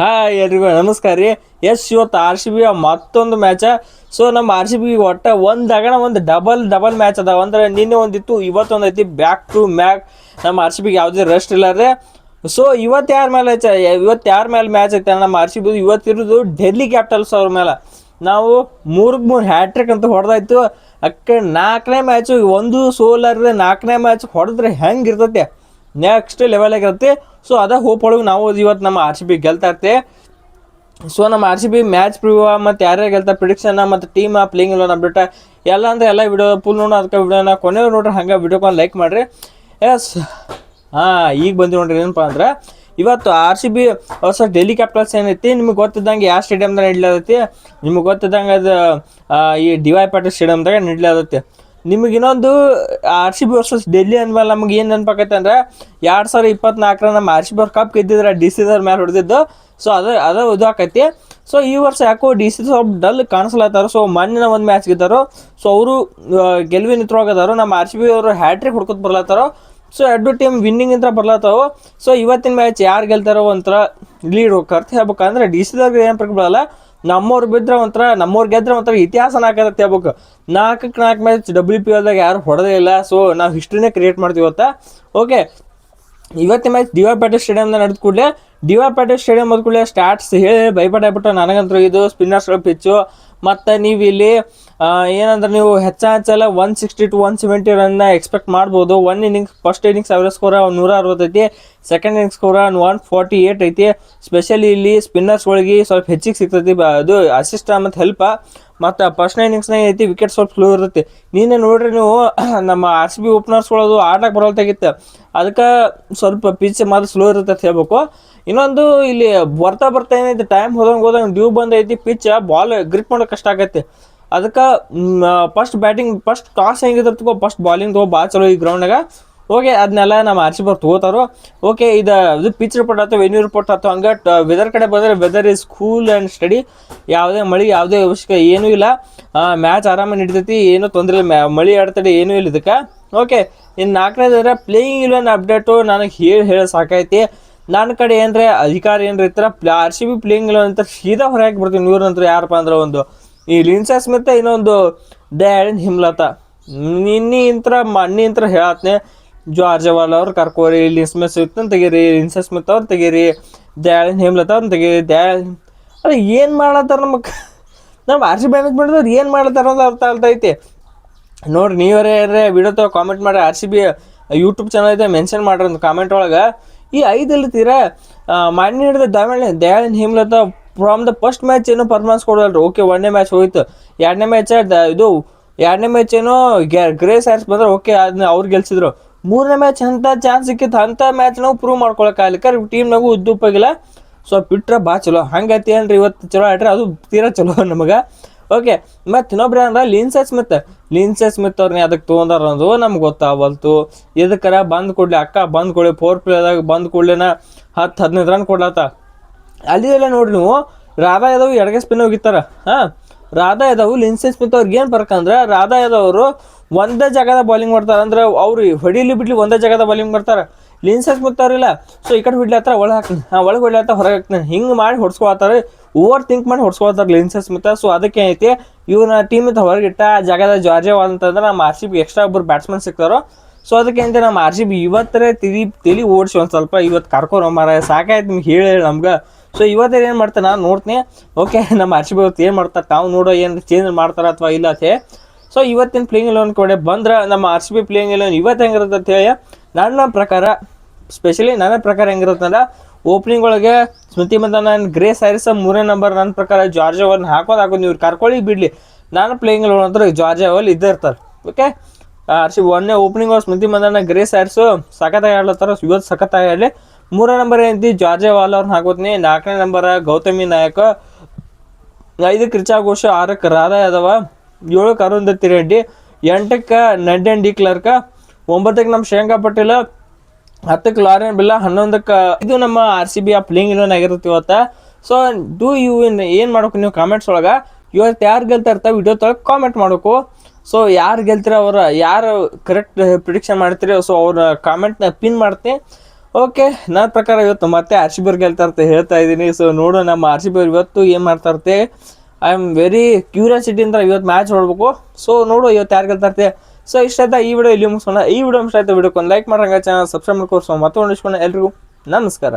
Hi ಎಲ್ರಿಗೂ ನಮಸ್ಕಾರ ರೀ. ಎಸ್, ಇವತ್ತು ಆರ್ ಸಿ ಬಿ ಮತ್ತೊಂದು ಮ್ಯಾಚ ಸೊ ನಮ್ಮ ಆರ್ ಸಿ ಬಿ ಒಟ್ಟು ಒಂದು ಅಗಣ ಒಂದು ಡಬಲ್ ಡಬಲ್ ಮ್ಯಾಚ್ ಅದಾವ. ಅಂದ್ರೆ ನಿನ್ನೆ ಒಂದಿತ್ತು, ಇವತ್ತೊಂದು ಐತಿ ಬ್ಯಾಕ್ ಟು ಮ್ಯಾಕ್ ನಮ್ಮ ಆರ್ ಸಿ ಬಿಗೆ ಯಾವುದೇ ರೆಸ್ಟ್ ಇಲ್ಲ ರೀ ಸೊ ಇವತ್ತು ಯಾರ ಮೇಲೆ ಇವತ್ತು ಯಾರ ಮೇಲೆ ಮ್ಯಾಚ್ ಐತೆ ನಮ್ಮ ಆರ್ ಸಿ ಬಿ ಇವತ್ತಿರೋದು ಡೆಲ್ಲಿ ಕ್ಯಾಪಿಟಲ್ಸ್ ಅವ್ರ ಮೇಲೆ. ನಾವು ಮೂರಕ್ಕೆ ಮೂರು ಹ್ಯಾಟ್ರಿಕ್ ಅಂತ ಹೊಡೆದಾಯ್ತು. ಅಕ್ಕ ನಾಲ್ಕನೇ ಮ್ಯಾಚು ಒಂದು ಸೋಲಾರ್ದೆ ನಾಲ್ಕನೇ ಮ್ಯಾಚ್ ಹೊಡೆದ್ರೆ ಹೆಂಗೆ ಇರ್ತೈತೆ? ನೆಕ್ಸ್ಟ್ ಲೆವೆಲ್ ಆಗಿರುತ್ತೆ. ಸೊ ಅದ ಹೋಪ್ ಒಳಗೆ ನಾವು ಇವತ್ತು ನಮ್ಮ ಆರ್ ಸಿ ಬಿ ಗೆಲ್ತಾ ಇರ್ತೆ. ಸೊ ನಮ್ಮ R C B match preview ಮತ್ತು ಯಾರ್ಯಾರು ಗೆಲ್ತಾ ಪ್ರಿಡಿಕ್ಷನ್ ಮತ್ತು ಟೀಮ್ ಪ್ಲೇಯಿಂಗ್ ಇಲ್ಲ ಬಿಟ್ಟ ಎಲ್ಲ ಅಂದರೆ ಎಲ್ಲ ವಿಡಿಯೋ ಫುಲ್ ನೋಡೋ ಅದಕ್ಕೆ ವಿಡಿಯೋನ ಕೊನೆ ನೋಡ್ರಿ ಹಂಗೆ ವಿಡಿಯೋಕೊಂಡು ಲೈಕ್ ಮಾಡಿರಿ. ಎಸ್ ಹಾಂ, ಈಗ ಬಂದು ನೋಡ್ರಿ ಏನಪ್ಪ ಅಂದ್ರೆ, ಇವತ್ತು ಆರ್ ಸಿ ಬಿ ಹೊಸ ಡೆಲ್ಲಿ ಕ್ಯಾಪಿಟಲ್ಸ್ ಏನೈತಿ? ನಿಮಗೆ ಗೊತ್ತಿದ್ದಂಗೆ ಯಾವ ಸ್ಟೇಡಿಯಮ್ದಾಗ ನಡೀಲತೈತಿ? ನಿಮಗೆ ಗೊತ್ತಿದ್ದಂಗೆ ಅದು ಈ ಡಿ ವೈ ಪಾಟೀಲ್ ಸ್ಟೇಡಿಯಮ್ದಾಗ ನಡೀಲತೈತಿ. ನಿಮಗೆ ಇನ್ನೊಂದು R C B versus Delhi ಅಂದ್ಮೇಲೆ ನಮ್ಗೆ ಏನು ನೆನಪಾಕೈತೆ ಅಂದ್ರೆ ಎರಡು ಸಾವಿರ ಇಪ್ಪತ್ನಾಲ್ಕರ ನಮ್ಮ ಆರ್ ಸಿ ಬಿ ಅವ್ರ ಕಪ್ ಗೆದ್ದಿದ್ರೆ ಡಿ ಸಿ ದರ್ ಮೇಲೆ ಹೊಡೆದಿದ್ದು. ಸೊ ಅದು ಅದು ಇದು ಆಕೈತಿ. ಸೊ ಈ ವರ್ಷ ಯಾಕೋ ಡಿ ಸಿ ಸ್ವಲ್ಪ ಡಲ್ ಕಾಣಿಸ್ಲತ್ತಾರ. ಸೊ ಮೊನ್ನೆ ಒಂದು ಮ್ಯಾಚ್ ಗೆದ್ದಾರೋ. ಸೊ ಅವರು ಗೆಲುವಿನ ನಿಂತ್ರೋಗದಾರೋ ನಮ್ಮ ಆರ್ ಸಿ ಬಿ ಅವರು ಹ್ಯಾಟ್ರಿಕ್ ಹೊಡ್ಕೊತ ಬರ್ಲತ್ತಾರೋ. ಸೊ ಎರಡು ಟೀಮ್ ವಿನ್ನಿಂಗ್ ಅಂತ ಬರ್ಲತ್ತಾವ. ಸೊ ಇವತ್ತಿನ ಮ್ಯಾಚ್ ಯಾರು ಗೆಲ್ತಾರೋ ಒಂಥರ ಲೀಡ್ ಹೋಗ್ಕರ್ತ ಹೇಳ್ಬೇಕಂದ್ರೆ ಡಿ ಸಿದಾಗ ಏನು ಬೀಳಲ್ಲ ನಮ್ಮವ್ರು ಬಿದ್ರೆ ಒಂಥರ, ನಮ್ಮವ್ರು ಗೆದ್ರೆ ಒಂಥರ ಇತಿಹಾಸ ಹಾಕತ್ತೆ ಹೇಳ್ಬೇಕು. ನಾಲ್ಕಕ್ಕೆ ನಾಲ್ಕು ಮ್ಯಾಚ್ ಡಬ್ಲ್ಯೂ ಪಿ ಎಲ್ದಾಗ ಯಾರು ಹೊಡೆದೇ ಇಲ್ಲ. ಸೊ ನಾವು ಹಿಸ್ಟ್ರಿನೇ ಕ್ರಿಯೇಟ್ ಮಾಡ್ತೀವಿ ಅಂತ ಓಕೆ ಇವತ್ತಿನ ಮ್ಯಾಚ್ ಡಿ ವೈ ಪಾಟೀಲ್ ಸ್ಟೇಡಿಯಮ್ನ ನಡೆದ ಕೂಡಲೇ ಡಿ ವೈ ಪಾಟೀಲ್ ಸ್ಟೇಡಿಯಂ ಕೂಡಲೇ ಸ್ಟಾರ್ಟ್ಸ್ ಹೇಳಿ ಭಯಪಟ್ಟಾಗ್ಬಿಟ್ಟು ನನಗಂತೂ ಇದು ಸ್ಪಿನ್ನರ್ಸ್ಗಳ ಪಿಚ್ಚು ಮತ್ತು ನೀವು ಇಲ್ಲಿ ಏನಂದ್ರೆ ನೀವು ಹೆಚ್ಚ ಹೆಚ್ಚೆಲ್ಲ one sixty to one seventy Ranna expect ಮಾಡ್ಬೋದು. ಒನ್ ಇನ್ನಿಂಗ್ಸ್ ಫಸ್ಟ್ ಇನ್ನಿಂಗ್ಸ್ ಅವರ ಸ್ಕೋರ ನೂರ ಅರವತ್ತೈತಿ second innings score one forty eight ಐತಿ. ಸ್ಪೆಷಲಿ ಇಲ್ಲಿ ಸ್ಪಿನ್ನರ್ಸ್ಗಳಿಗೆ ಸ್ವಲ್ಪ ಹೆಚ್ಚಿಗೆ ಸಿಗ್ತೈತಿ. ಅದು ಅಸಿಸ್ಟ್ ಮತ್ತು ಹೆಲ್ಪ ಮತ್ತು ಫಸ್ಟ್ ಇನ್ನಿಂಗ್ಸ್ನಾಗ ಐತಿ ವಿಕೆಟ್ ಸ್ವಲ್ಪ ಸ್ಲೋ ಇರ್ತೈತಿ. ನೀನೇ ನೋಡ್ರಿ ನೀವು, ನಮ್ಮ ಆರ್ ಸಿ ಬಿ ಓಪನರ್ಸ್ಗಳದು ಆಟಕ್ಕೆ ಬರೋಲ್ತಾಗಿತ್ತು ಅದಕ್ಕೆ ಸ್ವಲ್ಪ ಪಿಚ್ ಮಾತ್ರ ಸ್ಲೋ ಇರುತ್ತೆ ಅಂತ ಹೇಳ್ಬೇಕು. ಇನ್ನೊಂದು ಇಲ್ಲಿ ಬರ್ತಾ ಬರ್ತಾ ಏನೈತಿ ಟೈಮ್ ಹೋದಂಗೆ ಹೋದಂಗೆ ಡ್ಯೂ ಬಂದೈತಿ ಪಿಚ್ ಬಾಲ್ ಗ್ರಿಪ್ ಮಾಡೋಕೆ ಕಷ್ಟ ಆಗತ್ತೆ. ಅದಕ್ಕೆ ಫಸ್ಟ್ ಬ್ಯಾಟಿಂಗ್ ಫಸ್ಟ್ ಟಾಸ್ ಹೆಂಗಿದ್ರೆ ತಗೋ ಫಸ್ಟ್ ಬಾಲಿಂಗ್ ತಗೋ ಭಾಳ ಚಲೋ ಈ ಗ್ರೌಂಡಾಗ ಓಕೆ ಅದನ್ನೆಲ್ಲ ನಮ್ಮ ಆರ್ ಸಿ ಬರ್ ತಗೋತಾರೋ. ಓಕೆ ಇದು ಇದು ಪಿಚ್ ರಿಪೋರ್ಟ್ ಆಯ್ತು ವೆನ್ಯೂ ರಿಪೋರ್ಟ್ ಆಯ್ತು ಹಂಗೆ ವೆದರ್ ಕಡೆ ಬಂದರೆ weather is cool and steady ಯಾವುದೇ ಮಳೆ, ಯಾವುದೇ ಅವಶ್ಯಕ ಏನೂ ಇಲ್ಲ. ಮ್ಯಾಚ್ ಆರಾಮಾಗಿ ನಡೀತೈತಿ, ಏನೂ ತೊಂದರೆ ಇಲ್ಲ. ಮ್ಯಾ ಮಳೆ ಆಡ್ತಡೆ ಏನೂ ಇಲ್ಲ ಇದಕ್ಕೆ. ಓಕೆ ಇನ್ನು ನಾಲ್ಕನೇದ್ರೆ ಪ್ಲೇಯಿಂಗ್ ಇಲೆವನ್ ಅಪ್ಡೇಟು ನನಗೆ ಹೇಳಿ ಹೇಳಿ ಸಾಕೈತಿ ನನ್ನ ಕಡೆ ಏನರೆ ಅಧಿಕಾರಿ ಏನರ ಇರ್ತಾರೆ, ಪ್ಲ, ಆರ್ ಸಿ ಬಿ ಪ್ಲೇಯಿಂಗ್ ಇಲ್ಲ ಅಂತ ಸೀದಾ ಹೊರಗೆ ಬರ್ತೀನಿ. ನಂತರ ಯಾರಪ್ಪ ಅಂದ್ರೆ ಒಂದು ಈ ಲಿನ್ಸಸ್ ಮತ್ತೆ ಇನ್ನೊಂದು ಡ್ಯಾಡಿನ ಹಿಮ್ಲತ ನಿನ್ನಿ ಇಂತ್ರ ಮಣ್ಣಿ ಇಂತ್ರ ಹೇಳತ್ನೆ ಜಾರ್ಜ್ ವಾಲ್ ಅವ್ರು ಕರ್ಕೋರಿ ಲಿನ್ಸ್ ಮೆಸ್ ಇತ್ತು ತೆಗೀರಿ ಲಿನ್ಸಾ ಸ್ಮಿತ್ ಅವ್ರು ತೆಗೀರಿ ದ್ಯಾಳಿನ ಹಿಮ್ಲತ ಅವ್ರನ್ನ ತೆಗೀರಿ ಡ್ಯಾನ್ ಅದೇ ಏನು ಮಾಡತ್ತಾರ ನಮಗೆ ನಮ್ಮ ಆರ್ ಸಿ ಮ್ಯಾನೇಜ್ಮೆಂಟ್ದವ್ರು ಏನು ಮಾಡ್ತಾರ ಅಂತ ಅರ್ಥ ಆಗ್ತೈತಿ ನೋಡ್ರಿ, ನೀವರೇ ವಿಡಿಯೋ ತಗೋ ಕಾಮೆಂಟ್ ಮಾಡಿ R C B YouTube channel ಇದೆ ಮೆನ್ಷನ್ ಮಾಡ್ರಿ ಒಂದು ಕಾಮೆಂಟ್ ಒಳಗೆ. ಈ ಐದು ಇಲ್ತೀರ ಮಾನ್ಯ ಹಿಡಿದ ದಾವಣೆ Himlata Hemlata from the first match ಏನೋ ಪರ್ಫಾರ್ಮೆನ್ಸ್ ಕೊಡೋಲ್ರಿ ಓಕೆ ಒಂದನೇ ಮ್ಯಾಚ್ ಹೋಯ್ತು. ಎರಡನೇ ಮ್ಯಾಚ್ ಇದು, ಎರಡನೇ ಮ್ಯಾಚ್ ಏನೋ ಗ್ರೇ ಸ್ಯಾರ್ಸ್ ಬಂದ್ರೆ ಓಕೆ ಅದನ್ನ ಅವ್ರು ಗೆಲ್ಸಿದ್ರು. ಮೂರನೇ ಮ್ಯಾಚ್ ಅಂತ ಚಾನ್ಸ್ ಸಿಕ್ಕಿತ್ತು. ಅಂಥ ಮ್ಯಾಚ್ ನಾವು ಪ್ರೂವ್ ಮಾಡ್ಕೊಳಕ್ಕಾಗಲಿಕ್ಕೆ ಟೀಮ್ನಾಗೂ ಉದ್ದೂಪಾಗಿಲ್ಲ ಸೊ ಬಿಟ್ರೆ ಬಾ ಚಲೋ. ಹಂಗೈತಿ ಏನ್ರಿ ಇವತ್ತು ಚಲೋ ಆಡ್ರಿ. ಅದು ತೀರಾ ಚಲೋ ನಮಗೆ. ಓಕೆ ಮತ್ತು ಇನ್ನೊಬ್ರು ಅಂದ್ರೆ ಲಿನ್ಸೆ ಸ್ಮಿತ್ ಲಿನ್ಸೆ ಸ್ಮಿತ್ ಅವ್ರನ್ನ ಅದಕ್ಕೆ ತೊಗೊಂಡಾರ ಅನ್ನೋದು ನಮ್ಗೆ ಗೊತ್ತಾಗವಲ್ತು ಇದಕ್ಕರ ಬಂದ್ ಕೊಡ್ಲಿ, ಅಕ್ಕ ಬಂದ್ ಕೊಡ್ಲಿ ಫೋರ್ ಪ್ಲೇದಾಗ ಬಂದ್ ಕೊಡ್ಲಿನ ಹತ್ತು ಹದಿನೈದು ರನ್ ಕೊಡ್ಲತ್ತ ಅಲ್ಲಿದೆಲ್ಲ ನೋಡಿ ನೀವು. ರಾಧಾ ಯಾದವ್ ಎಡಗೆ ಸ್ಪಿನ್ ಹೋಗಿತ್ತಾರ ಹಾಂ. ರಾಧಾ ಯಾದವ್, ಲಿನ್ಸೆ ಸ್ಮಿತ್ ಅವ್ರಿಗೆ ಏನು ಅಂದ್ರೆ, ರಾಧಾ ಯಾದವ್ ಅವರು ಒಂದೇ ಜಾಗದ ಬೌಲಿಂಗ್ ಮಾಡ್ತಾರೆ. ಅಂದ್ರೆ ಅವ್ರು ಹೊಡಿಲಿ ಬಿಡ್ಲಿ ಒಂದೇ ಜಾಗದ ಬೌಲಿಂಗ್ ಮಾಡ್ತಾರೆ. ಲಿನ್ಸೆ ಸ್ಮಿತ್ ಅವ್ರಿಲ್ಲ ಸೊ ಈ ಕಡೆ ಹೊಡ್ಲತ್ತಾರ ಒಳಗೆ ಹಾಕ್ತೀನಿ. ಹಾಂ, ಒಳಗೆ ಹೊಡ್ಲತ್ತ ಹೊರಗೆ ಹಾಕ್ತೀನಿ. ಹಿಂಗೆ ಮಾಡಿ ಹೊಡ್ಸ್ಕೊಳ್ತಾರೆ ಓವರ್ ಥಿಂಕ್ ಮಾಡಿ ಹೊಡ್ಸ್ಕೊಳ್ತಾರೆ ಲಿನ್ಸೆ ಸ್ಮಿತ್. ಸೊ ಅದಕ್ಕೆ ಐತಿ ಇವ್ರ ಟೀಮ್ ಹೊರಗಿಟ್ಟ ಆ ಜಾಗದ ಜಾರ್ಜೆ ಅಂತಂದ್ರೆ ನಮ್ಮ ಆರ್ ಸಿ ಬಿ ಎಕ್ಸ್ಟ್ರಾ ಒಬ್ಬರು ಬ್ಯಾಟ್ಸ್ಮನ್ ಸಿಗ್ತಾರೋ. ಸೊ ಅದಕ್ಕೆ ಅಂತ ನಮ್ಮ ಆರ್ ಸಿ ಬಿ ಇವತ್ತರೇ ತಿಳಿ ತಿಳಿ ಓಡಿಸಿ ಒಂದು ಸ್ವಲ್ಪ ಇವತ್ತು ಕರ್ಕೊಂಡು ಮಾರಾಯ ಸಾಕಾಯ್ತು ನಿಮ್ಗೆ ಹೇಳಿ ನಮ್ಗೆ. ಸೊ ಇವತ್ತೇ ಏನು ಮಾಡ್ತಾರೆ ನಾನು ನೋಡ್ತೀನಿ. ಓಕೆ ನಮ್ಮ ಆರ್ ಸಿ ಬಿ ಏನು ಮಾಡ್ತಾರೆ? ತಾವು ನೋಡೋ ಏನು ಚೇಂಜ್ ಮಾಡ್ತಾರ ಅಥವಾ ಇಲ್ಲ ಅಂತ ಸೊ ಇವತ್ತಿನ ಪ್ಲೇಯಿಂಗ್ ಲೋನ್ ಕೊಡೆ ಬಂದ್ರೆ ನಮ್ಮ R C B playing eleven ಇವತ್ತು ಹೆಂಗಿರುತ್ತೆ ಅಂತ ಹೇಳಿ, ನನ್ನ ಪ್ರಕಾರ ಸ್ಪೆಷಲಿ ನನ್ನ ಪ್ರಕಾರ ಹೆಂಗಿರುತ್ತೆ ಅಂದ್ರೆ ಓಪನಿಂಗ್ ಒಳಗೆ ಸ್ಮೃತಿ ಮಂದನ ಗ್ರೇ ಸ್ಯಾರಿಸ ಮೂರನೇ ನಂಬರ್ ನನ್ನ ಪ್ರಕಾರ ಜಾರ್ಜ್ ಅವರ್ನ ಹಾಕೋದು ಹಾಕೋದು ನೀವು ಕರ್ಕೊಳ್ಳಿ ಬಿಡಲಿ. ನಾನು ಪ್ಲೇಯಿಂಗ್ ಲೋನ್ ಅಂದ್ರೆ ಜಾರ್ಜ್ ಅವಲ್ ಇದ್ದೇ ಇರ್ತಾರೆ. ಓಕೆ ಆರ್ ಸಿ ಒಂದೇ opening Smriti Mandhana Grace Harris ಸಖತ್ತಾಗಿ ಆಡ್ಲತ್ತಾರ. ಇವತ್ತು ಸಖತ್ತಾಗಿ ಆಡಲಿ. ಮೂರನೇ ನಂಬರ್ ಏನೈತಿ ಜಾರ್ಜ್ ವಾಲ್ ಅವ್ರನ್ನ ಹಾಕೋತೀನಿ ನಾಲ್ಕನೇ ನಂಬರ್ ಗೌತಮಿ ನಾಯಕ. ಐದಕ್ಕೆ ರಿಚಾ ಘೋಷ ಆರಕ್ಕೆ ರಾಧಾ ಯಾದವ ಏಳಕ್ಕೆ ಅರುಂಧತಿ ರೆಡ್ಡಿ, ಎಂಟಕ್ಕೆ ನಂಡನ್ ಡಿ ಕ್ಲರ್ಕ, ಒಂಬತ್ತಕ್ಕೆ ನಮ್ಮ ಶ್ರೇಯಾಂಕಾ ಪಟೇಲ್, ಹತ್ತಕ್ಕೆ ಲಾರೆನ್ ಬಿಲ್ಲ ಹನ್ನೊಂದಕ್ಕೆ ಇದು ನಮ್ಮ ಆರ್ ಸಿ ಬಿ ಆ ಪ್ಲೇಯಿಂಗ್ ಇಲೆವನ್ ಆಗಿರುತ್ತೆ ಇವತ್ತು. ಸೊ ಡೂ ಯು ಇನ್ ಏನು ಮಾಡ್ಬೇಕು ನೀವು ಕಾಮೆಂಟ್ಸ್ ಒಳಗೆ? ಇವತ್ತು ಯಾರು ಗೆಲ್ತಾ ಇರ್ತಾರೆ ವಿಡಿಯೋ ತೊಳಗೆ ಕಾಮೆಂಟ್ ಮಾಡಬೇಕು. ಸೊ ಯಾರು ಗೆಲ್ತೀರ ಅವರು, ಯಾರು ಕರೆಕ್ಟ್ ಪ್ರಿಡಿಕ್ಷನ್ ಮಾಡ್ತೀರಿ ಸೊ ಅವ್ರ ಕಾಮೆಂಟ್ನ ಪಿನ್ ಮಾಡ್ತೀನಿ. ಓಕೆ ನನ್ನ ಪ್ರಕಾರ ಇವತ್ತು ಮತ್ತೆ ಆರ್ ಸಿ ಹೇಳ್ತಾ ಇದ್ದೀನಿ. ಸೊ ನೋಡು, ನಮ್ಮ ಆರ್ ಸಿ ಇವತ್ತು ಏನು ಮಾಡ್ತಾ ಇರ್ತೆ ಐ ಆಮ್ ವೆರಿ ಕ್ಯೂರಿಯಾಸಿಟಿಯಿಂದ ಇವತ್ತು ಮ್ಯಾಚ್ ನೋಡ್ಬೇಕು. ಸೊ ನೋಡು, ಇವತ್ತು ಯಾರು ಗೆಲ್ತಾರಂತೆ ಸೊ ಇಷ್ಟ ಆಯ್ತಾ ಈ ವಿಡಿಯೋ ಇಲ್ಲಿ ಮುಗಿಸೋಣ ಈ ವಿಡಿಯೋ ಇಷ್ಟ ಆಯ್ತು ವಿಡಿಯೋಕ್ಕೆ ಒಂದು ಲೈಕ್ ಮಾಡಂಗ ಚಾನಲ್ ಸಬ್ಸ್ಕ್ರೈಬ್ ಮಾಡ್ಕೋರ್ಸೋ ಮತ್ತೊಂದು ಉಳಿಸ್ಕೊಂಡು ಎಲ್ರಿಗೂ ನಮಸ್ಕಾರ.